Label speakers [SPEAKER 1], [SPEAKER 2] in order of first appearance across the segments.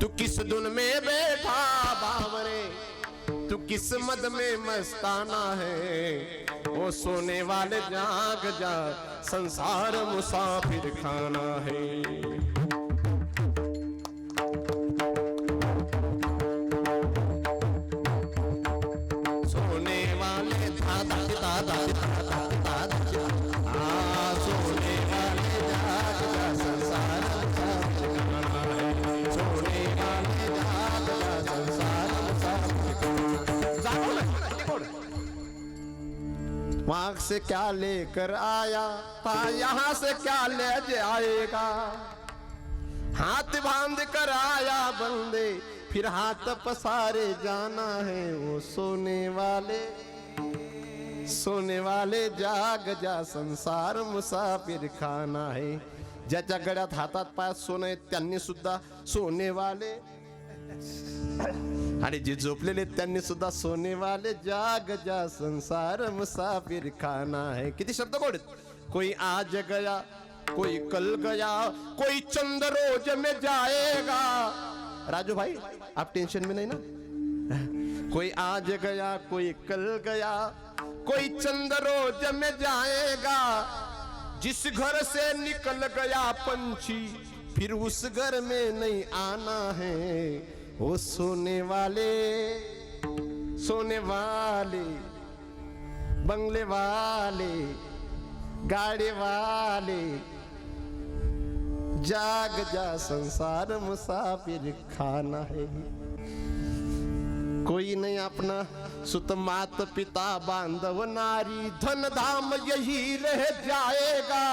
[SPEAKER 1] तू किस धुन में बैठा बावरे? तू किस मद में मस्ताना है? वो सोने वाले जाग जा, संसार मुसाफिर खाना है। सोने वाले दादा दादा दादा वहाँ से क्या लेकर आया? था यहाँ से क्या ले जाएगा? हाथ बाँध कर आया बंदे, फिर हाथ पसारे जाना है वो सोने वाले। सोने वाले जाग जा संसार मुसाफिर खाना है। ज्याच्या गळ्यात हातात पायात सोनं आहे त्यांनी सुद्धा सोनेवाले आणि जे झोपलेले त्यांनी सुद्धा सोनेवाले जाग जा संसार मुसाफिर खाना है। किती शब्द गोड कोई आज गया, कोई कल गया, कोई चंद रोज में जाएगा। राजू भाई, आप टेंशन में नहीं ना? कोई आज गया, कोई कल गया, कोई चंद रोज में जाएगा। जिस घर से निकल गया पंछी, फिर उस घर में नहीं आना है। वो सोने वाले सोने वाले बंगले वाले गाड़ी वाले जाग जा संसार मुसाफिर खाना है। कोई नहीं अपना सुत मात पिता बांधव नारी धन धाम यही रह जाएगा।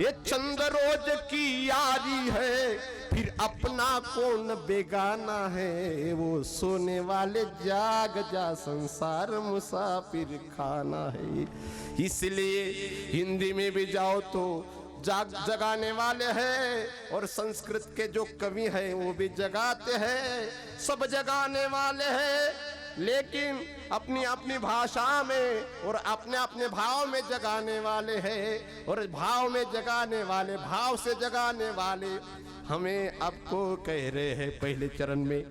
[SPEAKER 1] ये चंद रोज की यारी है, फिर अपना कौन बेगाना है? वो सोने वाले जाग जा संसार मुसाफिर खाना है। इसलिए हिंदी में भी जाओ तो जाग जगाने वाले हैं, और संस्कृत के जो कवि हैं, वो भी जगाते हैं। सब जगाने वाले हैं। लेकिन अपनी अपनी भाषा में और अपने अपने भाव में जगाने वाले हैं और भाव में जगाने वाले, भाव से जगाने वाले हमें आपको कह रहे हैं पहले चरण में।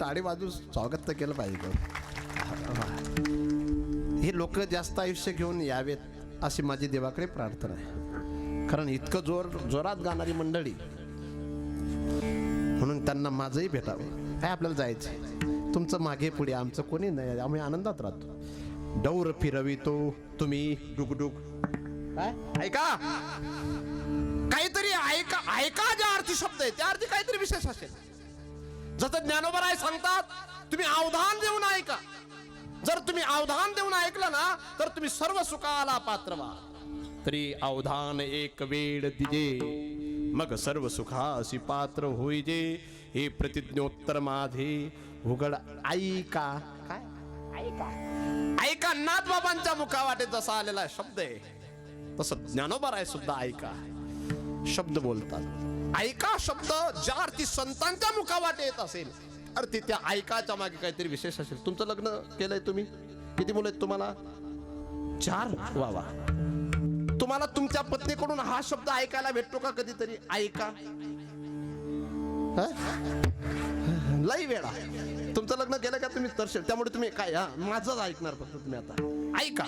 [SPEAKER 1] ताडी टाळी स्वागत तर केलं पाहिजे हे लोक जास्त आयुष्य घेऊन यावेत अशी माझी देवाकडे प्रार्थना आहे. कारण इतकं जोर जोरात गाणारी मंडळी म्हणून त्यांना माझंही भेटावं. काय आपल्याला जायचं तुमचं मागे पुढे आमचं कोणी नाही. आम्ही आनंदात राहतो. डौर फिरवितो तुम्ही डुकडुक काय? ऐका! काहीतरी ऐका ऐका ज्या अर्थी शब्द आहे त्या अर्थी काहीतरी विशेष असेल. जसं ज्ञानोबराय सांगतात तुम्ही अवधान देऊन ऐका. जर तुम्ही अवधान देऊन ऐकलं ना तर तुम्ही सर्व सुखाला पात्र व्हा. तरी अवधान एक वेळ दिजे मग सर्व सुखासी पात्र होईजे. हे प्रतिज्ञोत्तर माझे उघड ऐका. काय? ऐका. ऐका नाथ बाबांच्या मुखावाटे जसा आलेला शब्द आहे तसं ज्ञानोबराय सुद्धा ऐका. शब्द बोलतात. ऐका शब्द ज्या अर्थी संतांच्या मुखावाटे येत असेल. अर्थी त्या ऐकाच्या मागे काहीतरी विशेष असेल. तुमचं लग्न केलंय तुम्ही? किती मुलं आहेत तुम्हाला? चार? वा वा. तुम्हाला तुमच्या पत्नीकडून हा शब्द ऐकायला भेटतो का कधीतरी? ऐका. लई वेळा. तुमचं लग्न केलं का तुम्ही? तर त्यामुळे तुम्ही काय हा? माझंच ऐकणार फक्त तुम्ही आता. ऐका.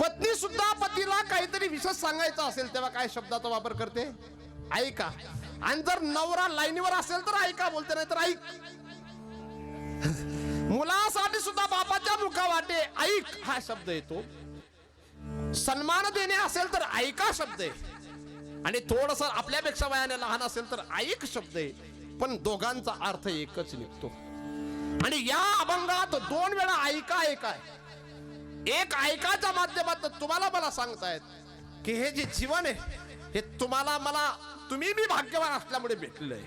[SPEAKER 1] पत्नी सुद्धा पतीला काहीतरी विशेष सांगायचं असेल तेव्हा काय शब्दाचा वापर करते? ऐका. आणि जर नवरा लाईनीवर असेल तर ऐका बोलते नाही तर ऐक. मुलासाठी सुद्धा बापाच्या मुखावाटे ऐक हा शब्द येतो. सन्मान देणे असेल तर ऐका शब्द आहे. आणि थोडस आपल्यापेक्षा वयाने लहान असेल तर ऐक शब्द आहे. पण दोघांचा अर्थ एकच निघतो. आणि या अभंगात दोन वेळा ऐका ऐका. एक ऐकाच्या माध्यमात तुम्हाला मला सांगतायत की हे जे जीवन आहे हे तुम्हाला मला तुम्ही मी भाग्यवान असल्यामुळे भेटलंय.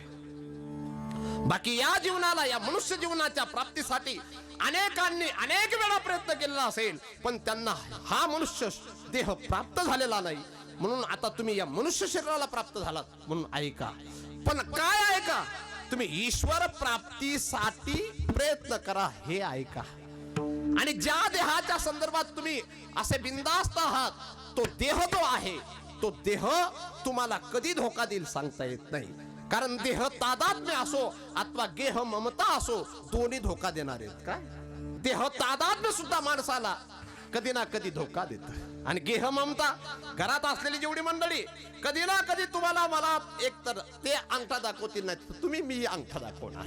[SPEAKER 1] बाकी या जीवनाला या मनुष्य जीवनाच्या प्राप्तीसाठी अनेकांनी अनेक वेळा प्रयत्न केलेला असेल पण त्यांना हा मनुष्य देह प्राप्त झालेला नाही. म्हणून आता तुम्ही या मनुष्य शरीराला प्राप्त झालात म्हणून ऐका. पण काय ऐका? तुम्ही ईश्वर प्राप्तीसाठी प्रयत्न करा हे ऐका. आणि ज्या देहाच्या संदर्भात तुम्ही असे बिंदास्त आहात तो देह तो आहे. तो देह तुम्हाला कधी धोका देईल सांगता येत नाही. कारण देह तादात्म्य असो अथवा गेह ममता असो दोन्ही धोका देणार आहेत काय देह तादात्म्य सुद्धा माणसाला कधी ना कधी धोका देत. आणि गेह ममता घरात असलेली जेवढी मंडळी कधी ना कधी तुम्हाला मला एक तर ते अंगठा दाखवतील नाही तुम्ही मी अंगठा दाखवणार.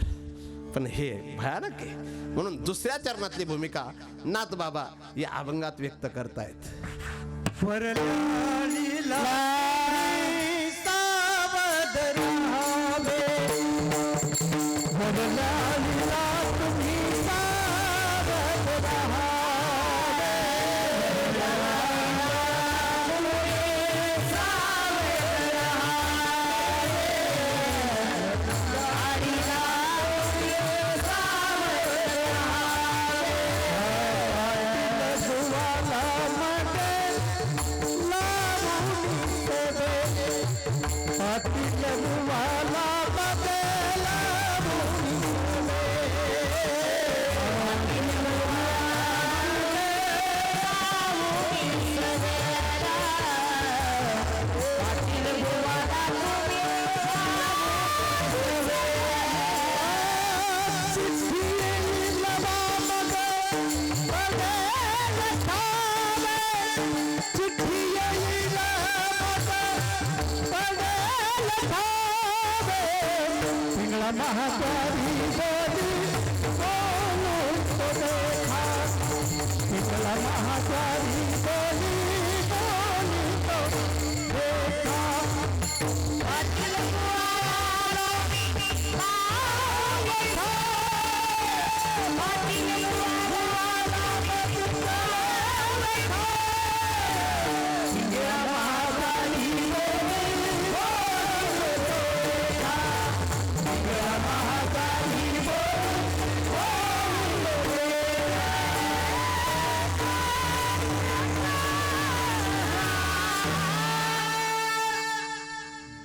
[SPEAKER 1] पण हे भयानक आहे. म्हणून दुसऱ्या चरणातली भूमिका नाथ बाबा या अभंगात व्यक्त करतायत.
[SPEAKER 2] for a la, la, la. Pingla महाद्वारी बोली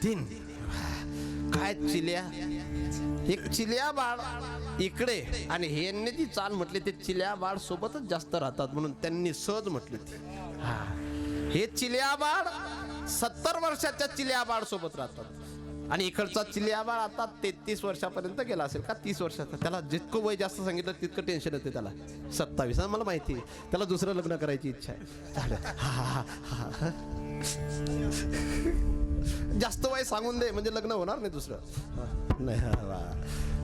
[SPEAKER 1] तीन. काय चिल्या? एक चिल्या बाळ इकडे आणि ह्यांनी जी चाल म्हटली ते चिल्या बाळ सोबतच जास्त राहतात म्हणून त्यांनी सहज म्हटली हा. हे चिल्या बाळ सत्तर वर्षाच्या चिल्या बाळ सोबत राहतात. आणि इकडचा चिल्या बाळ आता तेहतीस वर्षापर्यंत गेला असेल का? तीस वर्षाचा. त्याला जितकं वय जास्त सांगितलं तितकं टेन्शन येते त्याला. सत्तावीस मला माहिती आहे. त्याला दुसरं लग्न करायची इच्छा आहे. हा हा हा. जास्त वाय सांगून दे म्हणजे लग्न होणार नाही दुसरं. नाही